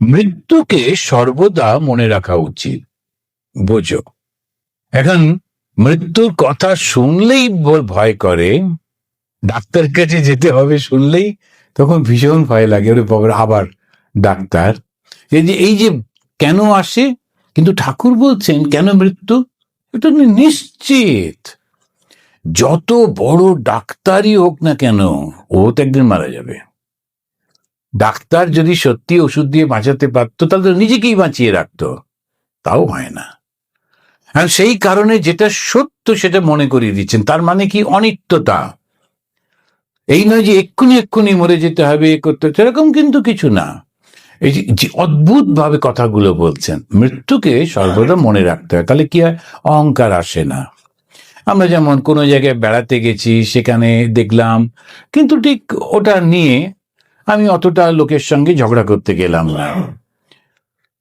মৃত্যুকে সর্বদা মনে রাখা উচিত। বোঝো এখন মৃত্যুর কথা শুনলেই ভয় করে। ডাক্তারের কাছে যেতে হবে শুনলেই তখন ভীষণ ভয় লাগে ওরে বাবা, আবার ডাক্তার। এই যে কেন আসে? কিন্তু ঠাকুর বলছেন কেন মৃত্যু? এটা নিশ্চিত। যত বড় ডাক্তারই হোক না কেন ও তো একদিন মারা যাবে। ডাক্তার যদি সত্যি ওষুধ দিয়ে বাঁচাতে পারতো, তাহলে তো নিজেকেই বাঁচিয়ে রাখতো। তাও হয় না। আর সেই কারণে যেটা সত্য সেটা মনে করিয়ে দিচ্ছেন। তার মানে কি? অনিত্যতা। এই নয় যে এক্ষুনি এক্ষুনি মরে যেতে হবে, এ করতে সেরকম কিন্তু কিছু না। এই যে অদ্ভুত ভাবে কথাগুলো বলছেন। মৃত্যুকে সর্বদা মনে রাখতে হয়। তাহলে কি হয়? অহংকার আসে না। আমরা যেমন কোনো জায়গায় বেড়াতে গেছি, সেখানে দেখলাম, কিন্তু ঠিক ওটা নিয়ে আমি অতটা লোকের সঙ্গে ঝগড়া করতে গেলাম না।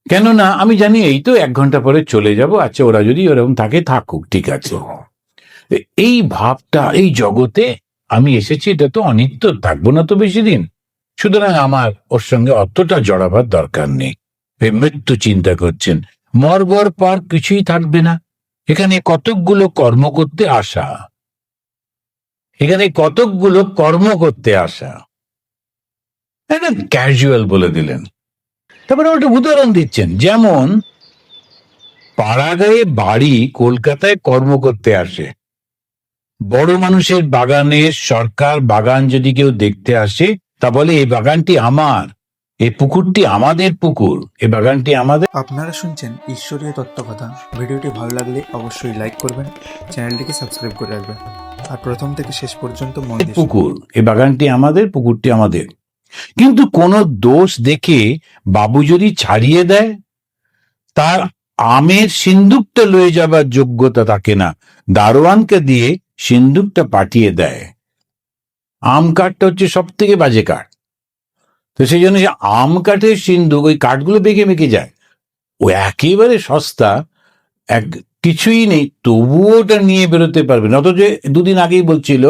কেননা, আমি জানি এই তো এক ঘণ্টা পরে চলে যাব। আচ্ছা ওরা যদি ওরকম থাকে, থাকুক, ঠিক আছে। এই ভাবটা, এই জগতে আমি এসেছি, এটা তো অনিত্য, থাকব না তো বেশি দিন। সুতরাং আমার, ওর সঙ্গে অতটা জড়াবার দরকার নেই। মৃত্যু চিন্তা করছেন। মরবর পর কিছুই থাকবে না। এখানে কতকগুলো কর্ম করতে আসা। এখানে কতকগুলো কর্ম করতে আসা। একটা ক্যাজুয়াল বলে দিলেন। তারপরে একটা উদাহরণ দিচ্ছেন যেমন পাড়াগায়ে বাড়ি কলকাতায় কর্ম করতে আসে। বড় মানুষের বাগানে সরকার বাগান যদি কেউ দেখতে আসে তা বলে এই বাগানটি আমার এই পুকুরটি আমাদের পুকুর এই বাগানটি আমাদের আপনারা শুনছেন ঈশ্বরীয় তত্ত্বকথা। ভিডিওটি ভালো লাগলে অবশ্যই লাইক করবেন চ্যানেলটিকে সাবস্ক্রাইব করে রাখবেন। আর প্রথম থেকে শেষ পর্যন্ত পুকুর এই বাগানটি আমাদের পুকুরটি আমাদের। কিন্তু কোনো দোষ দেখে বাবু যদি ছাড়িয়ে দেয়, তার আমের সিন্দুকটা লয়ে যাবার যোগ্যতা থাকে না। দারোয়ানকে দিয়ে সিন্দুকটা পাঠিয়ে দেয়। আম কাঠটা হচ্ছে সব থেকে বাজে কাঠ। তো সেই জন্য আম কাঠের সিন্দুক, ওই কাঠগুলো বেঁকে বেঁকে যায়। ও একেবারে সস্তা, এক কিছুই নেই, তবুও ওটা নিয়ে বেরোতে পারবে না। অথচ দুদিন আগেই বলছিল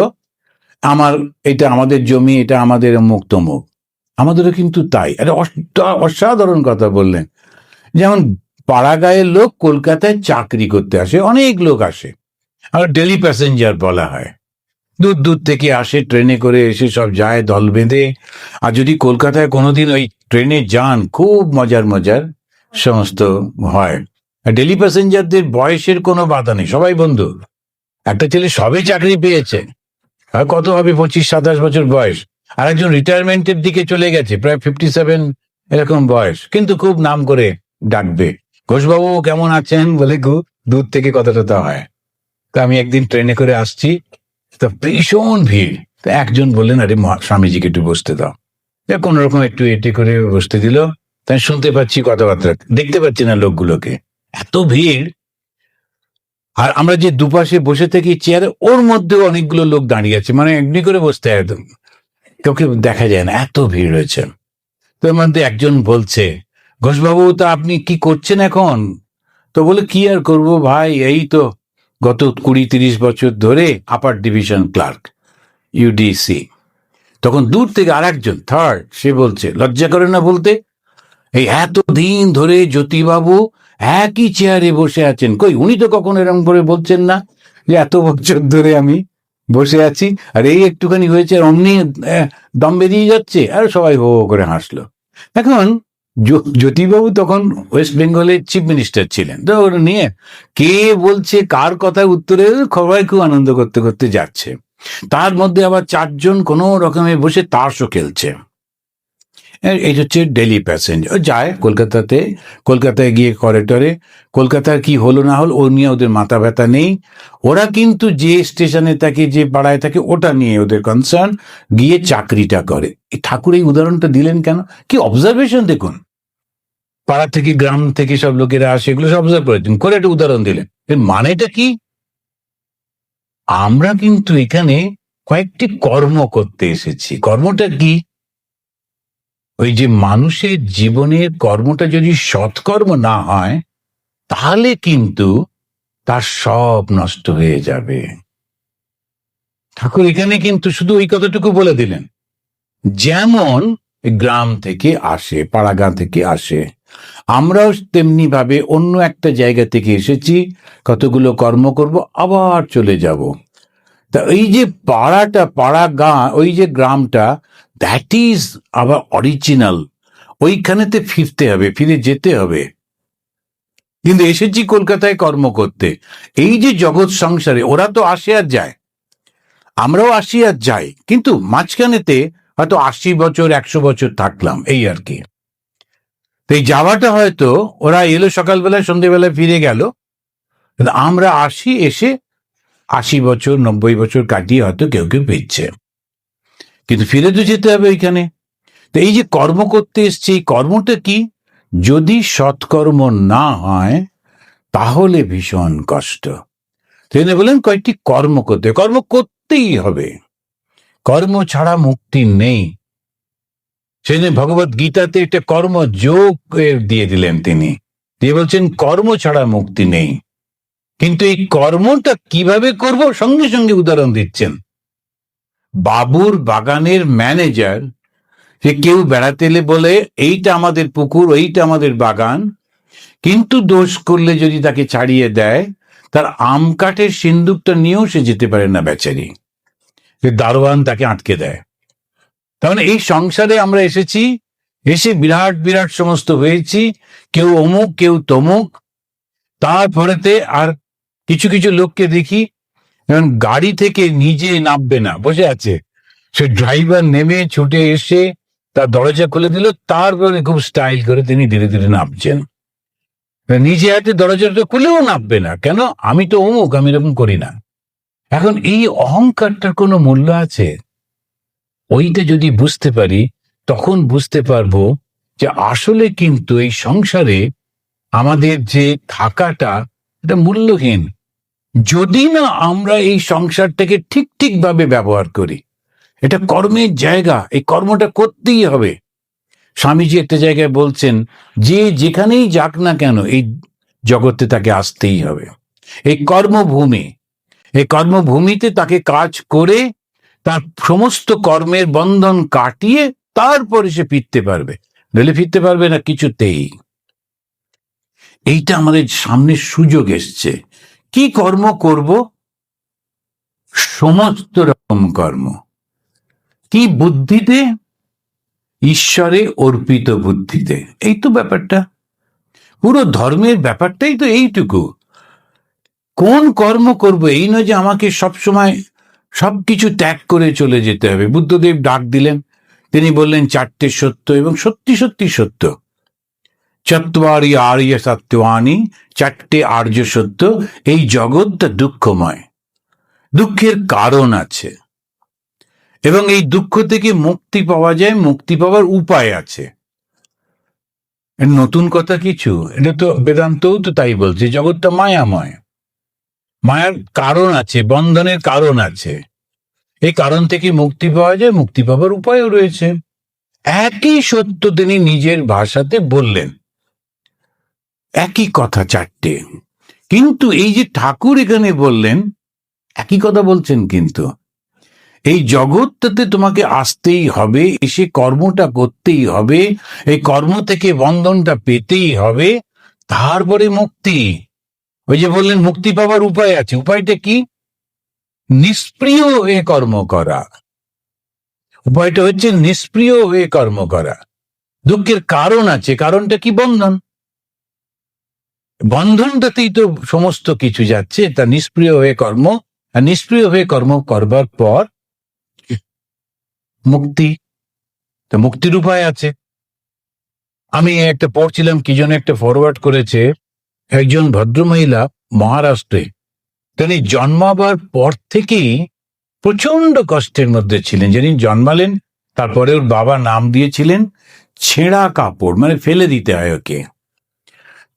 আমার, এটা আমাদের জমি, এটা আমাদের মুখ আমাদেরও কিন্তু তাই। একটা অসাধারণ কথা বললেন। যেমন পাড়াগাঁয়ের লোক কলকাতায় চাকরি করতে আসে, অনেক লোক আসে। আর ডেলি প্যাসেঞ্জার বলা হয়। দূর দূর থেকে আসে, ট্রেনে করে এসে সব যায়, দল বেঁধে। আর যদি কলকাতায় কোনোদিন ওই ট্রেনে যান, খুব মজার মজার সমস্ত হয়। ডেলি প্যাসেঞ্জারদের বয়সের কোনো বাধা নেই, সবাই বন্ধু। একটা ছেলে সবে চাকরি পেয়েছে। কত হবে পঁচিশ, সাতাশ বছর বয়স? আর একজন রিটায়ারমেন্টের দিকে চলে গেছে, প্রায় ফিফটি সেভেন এরকম বয়স। কিন্তু খুব নাম করে ডাকবে। ঘোষবাবু, কেমন আছেন? বলে খুব দূর থেকে কথা টথা হয়। তা আমি একদিন ট্রেনে করে আসছি, তা ভীষণ ভিড়। তা একজন বললেন, আরে স্বামীজিকে একটু বসতে দাও। কোন রকম একটু এটি করে বসতে দিল। তাই শুনতে পাচ্ছি কথাবার্তা। দেখতে পাচ্ছি না লোকগুলোকে। এত ভিড় আর আমরা যে দুপাশে বসে থাকি চেয়ারে ওর মধ্যেও অনেকগুলো লোক দাঁড়িয়ে আছে। মানে এমনি করে বসতে একদম। কাউকে দেখা যায় না, এত ভিড় হয়েছে তোর মধ্যে একজন বলছে, ঘোষবাবু, তা আপনি কি করছেন এখন? তো বলে, কি আর করব ভাই, এই তো গত কুড়ি তিরিশ বছর ধরে আপার ডিভিশন ক্লার্ক ইউডিসি তখন দূর থেকে আর একজন থার্ড সে বলছে, লজ্জা করে না বলতে? এই এত দিন ধরে জ্যোতিবাবু একই চেয়ারে বসে আছেন। কই, উনি তো কখনো এরকম করে বলছেন না যে এত বছর ধরে আমি বসে আছি? আর এই একটুখানি হয়েছে আর অমনি দম বেরিয়ে যাচ্ছে। আর সবাই হো করে হাসলো। এখন জ্যোতিবাবু তখন ওয়েস্ট বেঙ্গলের চিফ মিনিস্টার ছিলেন। তো ওটা নিয়ে কে বলছে, কার কথায় উত্তরে সবাই খুব আনন্দ করতে করতে যাচ্ছে। তার মধ্যে আবার চারজন কোনো রকমে বসে তাসও খেলছে। এ- এই হচ্ছে ডেলি প্যাসেঞ্জার যায় কলকাতাতে, কলকাতায় গিয়ে করিডরে কলকাতার কি হলো না হলো ও নিয়ে ওদের মাথা ব্যথা নেই। ওরা কিন্তু যে স্টেশনে থাকে, যে পাড়ায় থাকে, ওটা নিয়ে ওদের কনসার্ন গিয়ে চাকরিটা করে। এই ঠাকুর এই উদাহরণটা দিলেন কেন? কি অবজারভেশন দেখুন। পাড়া থেকে, গ্রাম থেকে সব লোকেরা আসে, এগুলো সব অবজার্ভ করেছেন করে একটা উদাহরণ দিলেন। এর মানেটা কি? আমরা কিন্তু এখানে কয়েকটি কর্ম করতে এসেছি। কর্মটা কি? ওই যে মানুষের জীবনের কর্মটা যদি সৎকর্ম না হয়, তাহলে কিন্তু তার সব নষ্ট হয়ে যাবে। ঠাকুর এখানে কিন্তু শুধু ওই কথাটুকু বলে দিলেন। যেমন গ্রাম থেকে আসে, পাড়াগাঁ থেকে আসে, আমরাও তেমনি ভাবে অন্য একটা জায়গা থেকে এসেছি, কতগুলো কর্ম করব, আবার চলে যাব। তা এই যে পাড়াটা পাড়া গাঁ ওই যে গ্রামটা দ্যাট ইজ আবার অরিজিনাল ওইখানেতে ফিরতে হবে, ফিরে যেতে হবে। কিন্তু এসেছি কলকাতায় কর্ম করতে। এই যে জগৎ সংসারে, ওরা তো আসে আর যায়। আমরাও আসি আর যাই। কিন্তু মাঝখানেতে হয়তো আশি বছর, একশো বছর থাকলাম, এই আর কি। তো এই যাওয়াটা হয়তো ওরা এলো সকালবেলায়, সন্ধেবেলায় ফিরে গেল। আমরা আসি, এসে আশি বছর, নব্বই বছর কাটিয়ে হয়তো কেউ কেউ পেয়েছে কিন্তু ফিরে তো যেতে হবে ওইখানে। তো এই যে কর্ম করতে এসছে, এই কর্মটা কি? যদি সৎকর্ম না হয়, তাহলে ভীষণ কষ্ট। তিনি বলেন কয়েকটি কর্ম করতে। কর্ম করতেই হবে। কর্ম ছাড়া মুক্তি নেই। সেই জন্য ভগবত গীতাতে একটা কর্ম যোগ দিয়ে দিলেন তিনি। দিয়ে বলছেন, কর্ম ছাড়া মুক্তি নেই। কিন্তু এই কর্মটা কীভাবে করব? সঙ্গে সঙ্গে উদাহরণ দিচ্ছেন। বাবুর বাগানের ম্যানেজার সে কেউ বেড়াতে এলে বলে, এইটা আমাদের পুকুর, ওইটা আমাদের বাগান। কিন্তু দোষ করলে যদি তাকে ছাড়িয়ে দেয়, তার আম কাঠের সিন্দুকটা নিয়েও সে যেতে পারে না বেচারি। দারোয়ান তাকে আটকে দেয়। তার মানে এই সংসারে আমরা এসেছি, এসে বিরাট বিরাট সমস্ত হয়েছি, কেউ অমুক, কেউ তমুক। তারপরেতে আর কিছু কিছু লোককে দেখি যেমন গাড়ি থেকে নিজে নামবে না, বসে আছে। সে ড্রাইভার নেমে ছুটে এসে তার দরজা খুলে দিল, তারপরে খুব স্টাইল করে তিনি ধীরে ধীরে নামছেন। নিজে হাতে দরজাটা খুলেও নামবে না, কেন? আমি তো অমুক, আমি এরকম করি না। এখন এই অহংকারটার কোনো মূল্য আছে? ওইটা যদি বুঝতে পারি, তখন বুঝতে পারব যে আসলে কিন্তু এই সংসারে আমাদের যে থাকাটা, এটা মূল্যহীন। যদি না আমরা এই সংসারটাকে ঠিক ঠিকভাবে ব্যবহার করি, এটা কর্মের জায়গা, এই কর্মটা করতেই হবে। স্বামীজি একটা জায়গায় বলছেন, যে যেখানেই যাক না কেন, এই জগতে তাকে আসতেই হবে। এই কর্মভূমি, এই কর্মভূমিতে তাকে কাজ করে তার সমস্ত কর্মের বন্ধন কাটিয়ে তারপরে সে ফিরতে পারবে। নইলে ফিরতে পারবে না, কিছুতেই। এইটা আমাদের সামনে সুযোগ এসছে। কি কর্ম করব? সমস্ত রকম কর্ম। কি বুদ্ধিতে? ঈশ্বরে অর্পিত বুদ্ধিতে। এই তো ব্যাপারটা। পুরো ধর্মের ব্যাপারটাই তো এইটুকু। কোন কর্ম করব? এই নয় যে আমাকে সব সময় সবকিছু ত্যাগ করে চলে যেতে হবে। বুদ্ধদেব ডাক দিলেন। তিনি বললেন, চারটে সত্য এবং সত্যি সত্যি সত্য। চত্বারি আর্য সত্যবাণী চারটে আর্য সত্য এই জগৎটা দুঃখময়। দুঃখের কারণ আছে। এবং এই দুঃখ থেকে মুক্তি পাওয়া যায়, মুক্তি পাওয়ার উপায় আছে। নতুন কথা কিছু? এটা তো বেদান্তও তো তাই বলছে জগৎটা মায়াময়। মায়ার কারণ আছে, বন্ধনের কারণ আছে। এই কারণ থেকে মুক্তি পাওয়া যায়, মুক্তি পাওয়ার উপায়ও রয়েছে। একই সত্য তিনি নিজের ভাষাতে বললেন। একই কথা চারটে। কিন্তু এই যে ঠাকুর এখানে বললেন, একই কথা বলছেন কিন্তু। এই জগৎটাতে তোমাকে আসতেই হবে, এসে কর্মটা করতেই হবে, এই কর্ম থেকে বন্ধনটা পেতেই হবে, তারপরে মুক্তি। ওই যে বললেন, মুক্তি পাওয়ার উপায় আছে। উপায়টা কি? নিষ্প্রিয় হয়ে কর্ম করা। উপায়টা হচ্ছে নিষ্প্রিয় হয়ে কর্ম করা। দুঃখের কারণ আছে। কারণটা কি? বন্ধন। বন্ধনটাতেই তো সমস্ত কিছু যাচ্ছে, তা নিষ্প্রিয় হয়ে কর্ম, আর নিষ্প্রিয় হয়ে কর্ম করবার পর মুক্তি। তো মুক্তির উপায় আছে। আমি একটা পড়ছিলাম, কি যেন একটা ফরওয়ার্ড করেছে একজন ভদ্রমহিলা মহারাষ্ট্রে। তিনি জন্মাবার পর থেকেই প্রচণ্ড কষ্টের মধ্যে ছিলেন। যিনি জন্মালেন, তারপরে ওর বাবা নাম দিয়েছিলেন ছেঁড়া কাপড় মানে ফেলে দিতে হয় ওকে।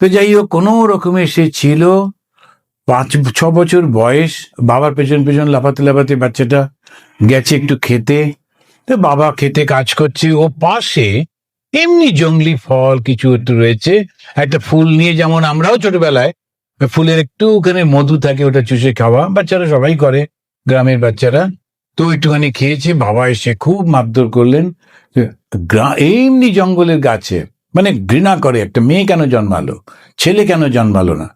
তো যাই হোক কোনো রকমে সে ছিল পাঁচ, ছ বছর বয়স, বাবার পেছন পেছন লাফাতে লাফাতে বাচ্চাটা গেছে একটু খেতে। তো বাবা খেতে কাজ করছে, ও পাশে এমনি জঙ্গলি ফল কিছু একটু রয়েছে, একটা ফুল নিয়ে যেমন আমরাও ছোটবেলায় ফুলের একটু ওখানে মধু থাকে, ওটা চুষে খাওয়া, বাচ্চারা সবাই করে, গ্রামের বাচ্চারা। তো একটুখানি খেয়েছে, বাবা এসে খুব মারধর করলেন। এমনি জঙ্গলের গাছে। মানে ঘৃণা করে, একটা মেয়ে কেন জন্মালো? ছেলে কেন জন্মালো না?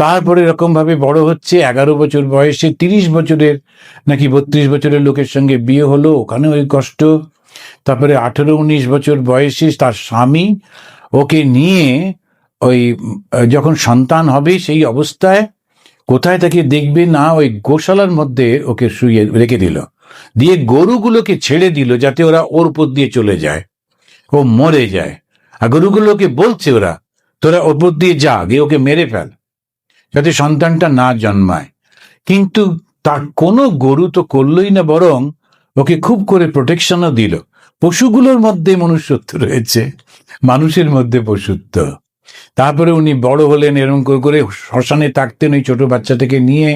তারপরে এরকম ভাবে বড় হচ্ছে, এগারো বছর বয়সে তিরিশ বছরের, নাকি বত্রিশ বছরের লোকের সঙ্গে বিয়ে হলো ওখানে ওই কষ্ট। তারপরে আঠেরো, উনিশ বছর বয়সে তার স্বামী ওকে নিয়ে ওই, যখন সন্তান হবে সেই অবস্থায় কোথায় তাকে দেখবে না, ওই গোশালার মধ্যে ওকে শুয়ে রেখে দিল। দিয়ে গরুগুলোকে ছেড়ে দিল, যাতে ওরা ওর উপর দিয়ে চলে যায়, ও মরে যায়। আর গরুগুলোকে বলছে ওরা, তোরা ওপর দিয়ে যা গিয়ে ওকে মেরে ফেল, যাতে সন্তানটা না জন্মায়। কিন্তু তার কোনো গরু তো করলই না, বরং ওকে খুব করে প্রোটেকশনও দিল। পশুগুলোর মধ্যে মনুষ্যত্ব রয়েছে, মানুষের মধ্যে পশুত্ব। তারপরে উনি বড় হলেন এরম করে করে শ্মশানে থাকতেন ওই ছোট বাচ্চা থেকে নিয়ে।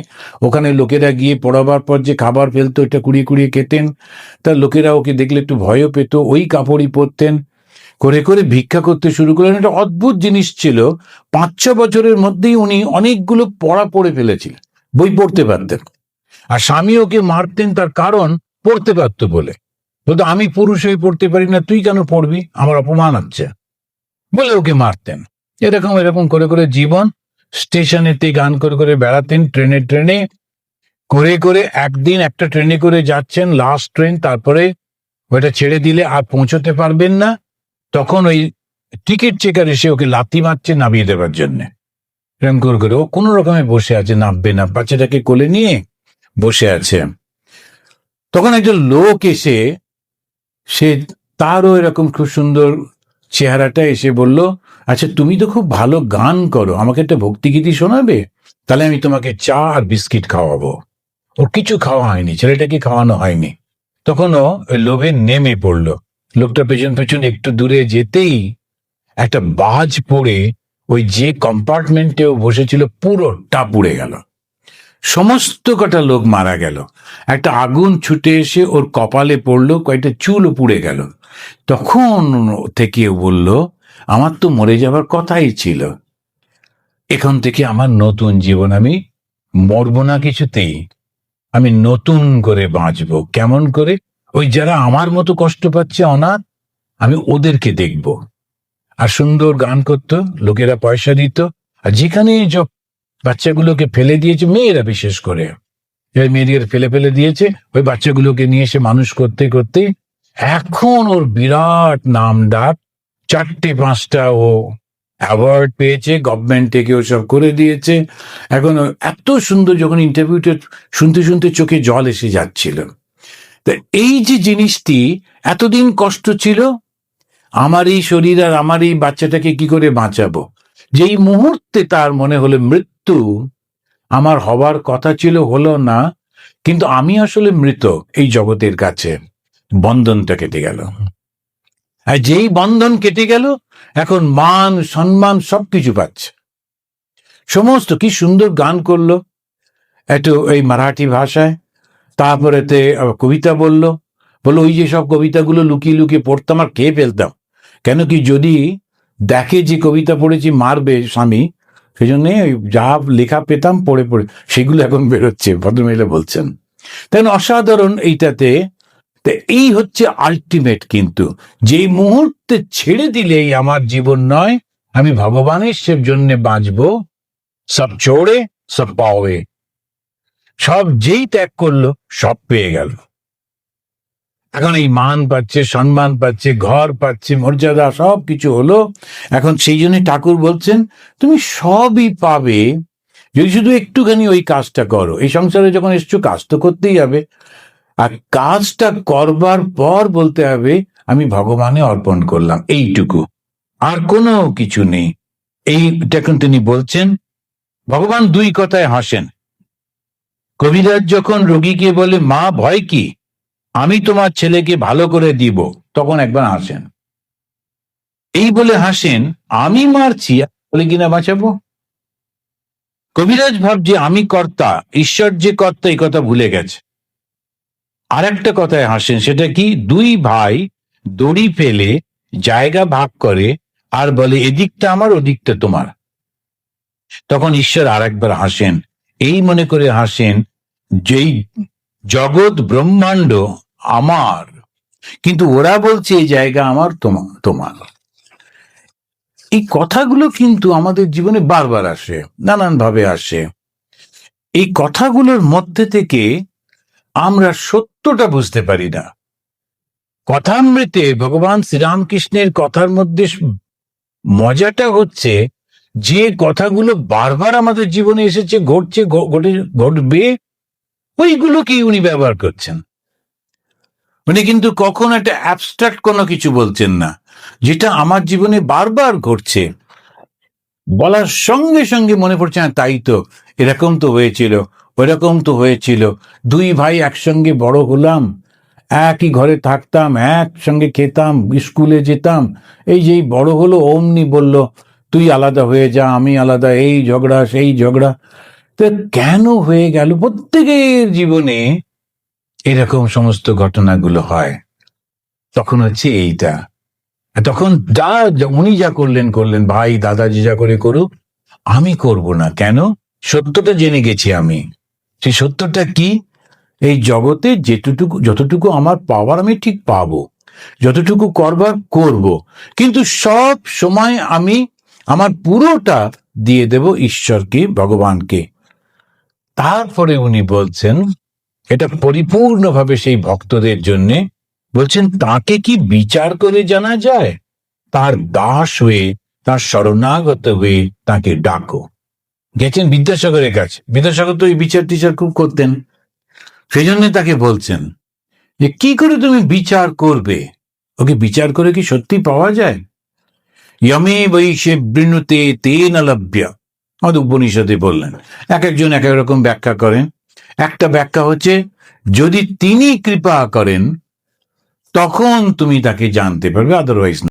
ওখানে লোকেরা গিয়ে পড়াবার পর যে খাবার ফেলতো, ওইটা কুড়িয়ে কুড়িয়ে খেতেন। তার লোকেরা ওকে দেখলে একটু ভয়ও পেত, ওই কাপড়ই পরতেন। করে করে ভিক্ষা করতে শুরু করলেন। একটা অদ্ভুত জিনিস ছিল, পাঁচ ছ বছরের মধ্যেই উনি অনেকগুলো পড়া পড়ে ফেলেছিলেন, বই পড়তে পারতেন। আর স্বামী ওকে মারতেন তার কারণ পড়তে পারতো বলে। বলতো, আমি পুরুষ হয়ে পড়তে পারি না, তুই কেন পড়বি? আমার অপমান হচ্ছে। বলে ওকে মারতেন। এরকম এরকম করে করে জীবন স্টেশনেতে গান করে করে বেড়াতেন, ট্রেনে ট্রেনে। করে করে একদিন একটা ট্রেনে করে যাচ্ছেন, লাস্ট ট্রেন, তারপরে ওইটা ছেড়ে দিলে আর পৌঁছতে পারবেন না। তখন ওই টিকিট চেকার এসে ওকে লাথি মারছে নামিয়ে দেবার জন্য। এরকম করে করে ও কোনো রকমে বসে আছে, নামবে না। বাচ্চাটাকে কোলে নিয়ে বসে আছে। তখন একজন লোক এসে, সে তারও এরকম খুব সুন্দর চেহারাটা এসে বলল আচ্ছা তুমি তো খুব ভালো গান করো, আমাকে একটা ভক্তিগীতি শোনাবে? তাহলে আমি তোমাকে চা আর বিস্কিট খাওয়াবো। ওর কিছু খাওয়া হয়নি, ছেলেটাকে খাওয়ানো হয়নি। তখন ও ওই লোভে নেমে পড়ল। লোকটা পেছন পেছন একটু দূরে যেতেই একটা বাজ পড়ে ওই যে কম্পার্টমেন্টে ও বসেছিল, পুরোটা পুড়ে গেল। সমস্ত কটা লোক মারা গেল। একটা আগুন ছুটে এসে ওর কপালে পড়ল, কয়েকটা চুলও পুড়ে গেল। তখন থেকে বলল, আমার তো মরে যাবার কথাই ছিল। এখন থেকে আমার নতুন জীবন, আমি মরব না কিছুতেই। আমি নতুন করে বাঁচব। কেমন করে? ওই যারা আমার মতো কষ্ট পাচ্ছে অনাথ, আমি ওদেরকে দেখব। আর সুন্দর গান করতো, লোকেরা পয়সা দিত, আর যেখানে সব বাচ্চাগুলোকে ফেলে দিয়েছে, মেয়েরা বিশেষ করে। মেয়েদের ফেলে ফেলে দিয়েছে, ওই বাচ্চাগুলোকে নিয়ে এসে মানুষ করতে করতে এখন ওর বিরাট নাম ডাক চারটে পাঁচটা ও অ্যাওয়ার্ড পেয়েছে গভর্নমেন্ট থেকে ওসব করে দিয়েছে। এখন এত সুন্দর যখন ইন্টারভিউটা শুনতে শুনতে চোখে জল এসে যাচ্ছিল। তা এই যে জিনিসটি এতদিন কষ্ট ছিল, আমার এই শরীর আর আমার এই বাচ্চাটাকে কি করে বাঁচাবো? যেই মুহূর্তে তার মনে হলো মৃত্যু, আমার হবার কথা ছিল হলো না, কিন্তু আমি আসলে মৃত এই জগতের কাছে। বন্ধনটা কেটে গেল। আর যেই বন্ধন কেটে গেল, এখন মান, সম্মান সবকিছু পাচ্ছে। সমস্ত কি সুন্দর গান করল। একটু এই মারাঠি ভাষায়। তারপরেতে আবার কবিতা বলল। বলল, ওই যে সব কবিতাগুলো লুকিয়ে লুকিয়ে পড়তাম আর খেয়ে ফেলতাম। কেন কি যদি দেখে যে কবিতা পড়েছি মারবে স্বামী সেই জন্যে যা লেখা পেতাম পড়ে পড়ে, সেগুলো এখন বেরোচ্ছে, ভদ্রমহিলা বলছেন। তাই অসাধারণ এইটাতে এই হচ্ছে আলটিমেট কিন্তু। যেই মুহূর্তে ছেড়ে দিলেই আমার জীবন নয়, আমি ভগবানের সে জন্য বাঁচবো। সব চোড়ে সব পাওয়ে। সব যেই ত্যাগ করল, সব পেয়ে গেল। এখন এই মান পাচ্ছে, সম্মান পাচ্ছে, ঘর পাচ্ছে, মর্যাদা সব কিছু হলো। এখন সেই জন্য ঠাকুর বলছেন, তুমি সবই পাবে, যদি শুধু একটুখানি ওই কাজটা করো। এই সংসারে যখন এসছো, কাজ তো করতেই হবে। আর কাজটা করবার পর বলতে হবে, আমি ভগবানে অর্পণ করলাম, এইটুকু। আর কোনো কিছু নেই। এইটা এখন তিনি বলছেন, ভগবান দুই কথায় হাসেন। কবিরাজ যখন রোগীকে বলে, মা, ভয় কি? আমি তোমার ছেলেকে ভালো করে দিব। তখন একবার হাসেন। এই বলে হাসেন, আমি মারছি। বলে কিনা বাঁচাবো? কবিরাজ ভাবছে, আমি কর্তা, ঈশ্বর যে কর্তা, এই কথা ভুলে গেছে। আর একটা কথায় হাসেন, সেটা কি? দুই ভাই দড়ি ফেলে জায়গা ভাগ করে আর বলে, এদিকটা আমার, ওদিকটা তোমার। তখন ঈশ্বর আর একবার হাসেন, এই মনে করে হাসেন যেই জগৎ ব্রহ্মাণ্ড আমার, কিন্তু ওরা বলছে এই জায়গা আমার তোমার। এই কথাগুলো কিন্তু আমাদের জীবনে বারবার আসে নানান ভাবে আসে। এই কথাগুলোর মধ্যে থেকে আমরা সত্যটা বুঝতে পারি না। কথামৃতে ভগবান শ্রীরামকৃষ্ণের কথার মধ্যে মজাটা হচ্ছে যে কথাগুলো বারবার আমাদের জীবনে এসেছে, ঘটছে ঘটে, ঘটবে ওইগুলোকেই উনি ব্যবহার করছেন? উনি কিন্তু কখন একটা অ্যাবস্ট্রাক্ট কোনো কিছু বলছেন না, যেটা আমার জীবনে বারবার ঘটছে। বলার সঙ্গে সঙ্গে মনে পড়ছে না তাই তো, এরকম তো হয়েছিল, ওইরকম তো হয়েছিল। দুই ভাই একসঙ্গে বড় হলাম, একই ঘরে থাকতাম, একসঙ্গে খেতাম, স্কুলে যেতাম। এই যেই বড় হলো, অমনি বলল, তুই আলাদা হয়ে যা, আমি আলাদা, এই ঝগড়া, সেই ঝগড়া। তো কেন হয়ে গেল? প্রত্যেকের জীবনে এরকম সমস্ত ঘটনাগুলো হয়। তখন হচ্ছে এইটা। তখন যা, যা- উনি যা করলেন করলেন। ভাই, দাদাজি যা করে করুক, আমি করব না। কেন? সত্যটা জেনে গেছি আমি। সেই সত্যটা কি? এই জগতে যেটুকু যতটুকু আমার পাওয়ার আমি ঠিক পাবো, যতটুকু করবার করব, কিন্তু সব সময় আমি আমার পুরোটা দিয়ে দেব ঈশ্বরকে, ভগবানকে। তারপরে উনি বলছেন, এটা পরিপূর্ণভাবে সেই ভক্তদের জন্য, বলছেন, তাকে কি বিচার করে জানা যায়? তার দাস হয়ে, তার শরণাগত হয়ে তাকে ডাকো। গেছেন বিদ্যাসাগরের কাছে। বিদ্যাসাগর তো এই বিচার টিচার খুব করতেন। সেই জন্য তাকে বলছেন যে, কি করে তুমি বিচার করবে? ওকে বিচার করে কি সত্যি পাওয়া যায়? ইয়মে বৈশে বৃণুতে তেন লভ্য। আমাদের উপনিষদে বললেন, এক একজন এক এক রকম ব্যাখ্যা করেন। একটা ব্যাখ্যা হচ্ছে, যদি তিনি কৃপা করেন, তখন তুমি তাকে জানতে পারবে আদারওয়াইজ